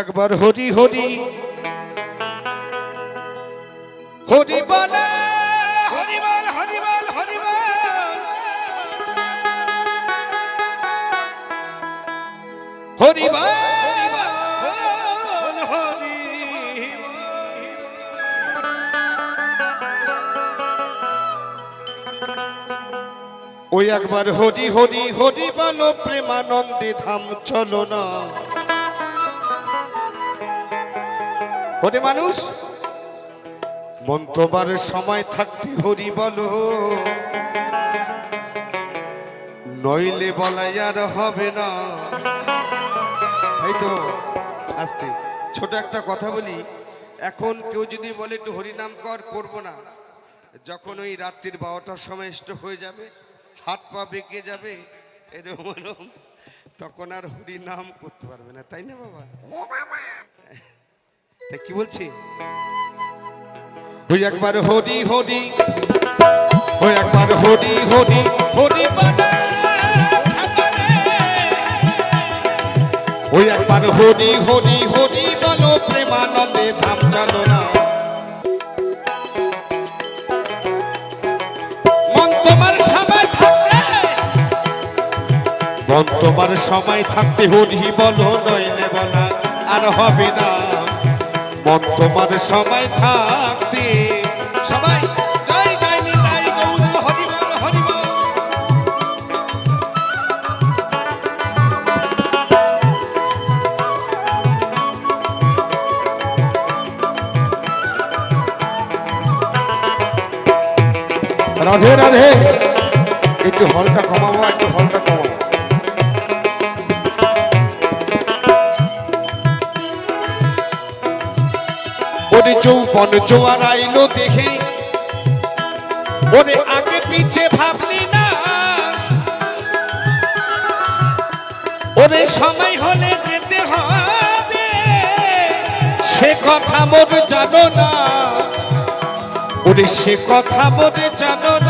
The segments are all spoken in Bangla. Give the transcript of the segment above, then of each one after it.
একবার হরি হরি। হরি বলে ওই একবার হরি হরি হরি বল, প্রেমানন্দে ধাম চলো না। হরে মানুষ মন্তবার সময় থাকতে হরি বলো। নইলে বলাই আর হবে না। তাই তো আস্তে ছোট একটা কথা বলি। এখন কেউ যদি বলে একটু হরিনাম কর করব না। যখন ওই রাত্রির বারোটার সময় স্ট্রোক হয়ে যাবে হাত পা বেঁকে যাবে এরকম, তখন আর হরিনাম করতে পারবে না। তাই না বাবা? তাই কি বলছি? ওই একবার হরি হরি ওই একবার হরি হরি হরি ওই একবার হরি হরি হরি বলো প্রেমানন্দে চালো না তোমার সময় থাকতে তোমার সময় থাকতে হরি বলো নইলে বলা, আর হবে না। মন তোমার সময় থাকতে সবাই রাধে রাধে। একটু হলটা কমাবো একটু হলটা কমাবো ওরে যৌবন জোয়ার আইলো দেখে। ওরে আগে পিছে ভাবলি না। ওরে সময় হলে যেতে হবে। সে কথা মোর জানো না। ওরে সে কথা মোর জানো না।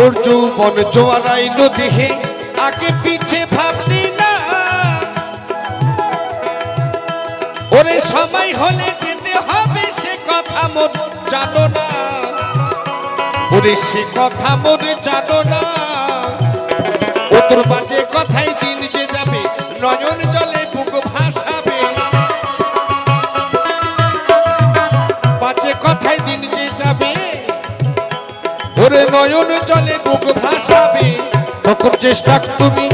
ওর যৌবন জোয়ারাইল দেখে আগে পিছে ভাবলি না। ওরে সময় হলে যেতে হবে সে কথা মোর জানো না। ওরে সে কথা মোর জানো না। ও তোর বাজে কথাই দিন যে যাবে, নয়ন জলে বুক বুক ভাসাবে। তখন চেষ্টা তুমি,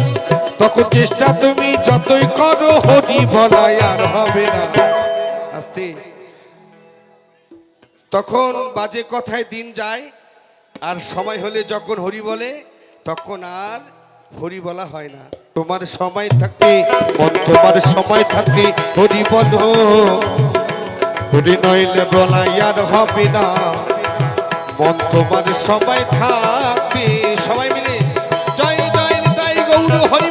তখন চেষ্টা তুমি, যতই করো, হরি বলাই আর হবে না। আস্তে। তখন বাজে কথায় দিন যায়, আর সময় হলে যখন হরি বলে, তখন আর হরি বলা হয় না। তোমার সময় থাকতে তোমার সময় থাকতে হরি বলো। হরি নইলে বলাই আর হবে না। মন সবাই থাকবে। সবাই মিলে জয় জয় তাই গৌর হরি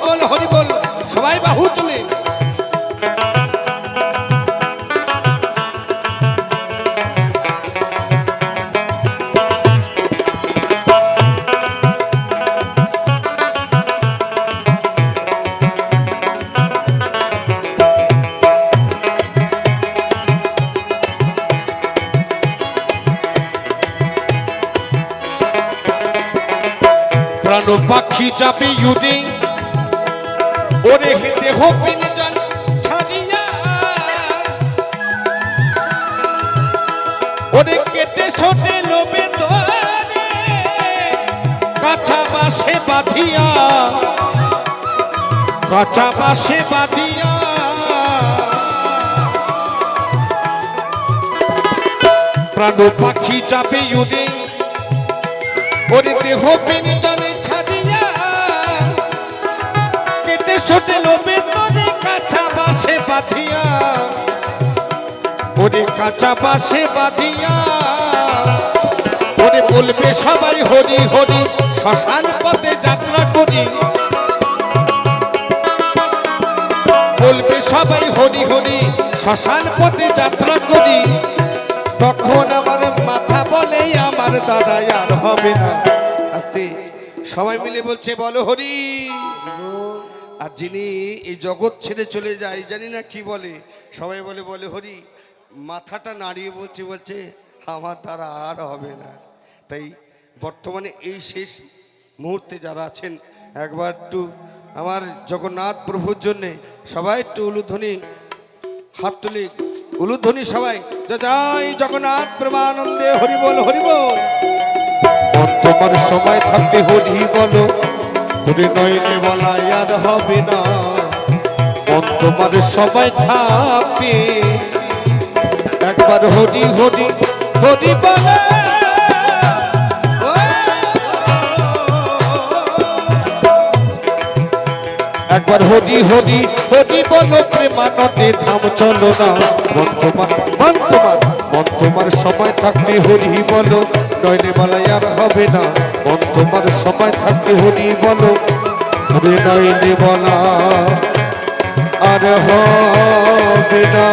প্রাণ পাখি যাবে ইউরে ওরে দেহ পিনজন ছাড়িয়া। ওরে কেটে ছোটে লোবে তোরে কাঁচা বাসে বাঁধিয়া। কাঁচা বাসে বাঁধিয়া। প্রাণ পাখি যাবে ইউরে ওরে দেহ পেনে জানে বলবে সবাই হরি হরি, শ্মশান পথে যাত্রা করি। বলবে সবাই হরি হরি, শ্মশান পথে যাত্রা করি। তখন আমার মাথা বলে, আমার তোমার দাদা আর হবে না। আস্তে, সবাই মিলে বলছে, বলো হরি। আর যিনি এই জগৎ ছেড়ে চলে যায়, জানি না কি বলে, সবাই বলে বলে, হরি, মাথাটা নাড়িয়ে বলছে বলছে, আমার দ্বারা আর হবে না। তাই বর্তমানে এই শেষ মুহূর্তে যারা আছেন, একবার একটু আমার জগন্নাথ প্রভুর জন্যে সবাই একটু উলুধ্বনি, হাত তুলি, উলুধ্বনি সবাই যাই জগন্নাথ প্রেমানন্দে, হরি বল হরি বল। তোমার সময় থাকতে হরি বলো। হরি নয়নে আর হবে না। তোমার সময় থাকবে একবার হরি হরি হরি বলে। একবার হরি হরি হরি বলো, প্রেমানন্দে থাম চলো না। মন তোমার মন তোমার সময় থাকতে হরি বলো নয়নে বলাই আর হবে না। মন তোমার সময় থাকতে হরি বলো, হবে বলা আর হবে না।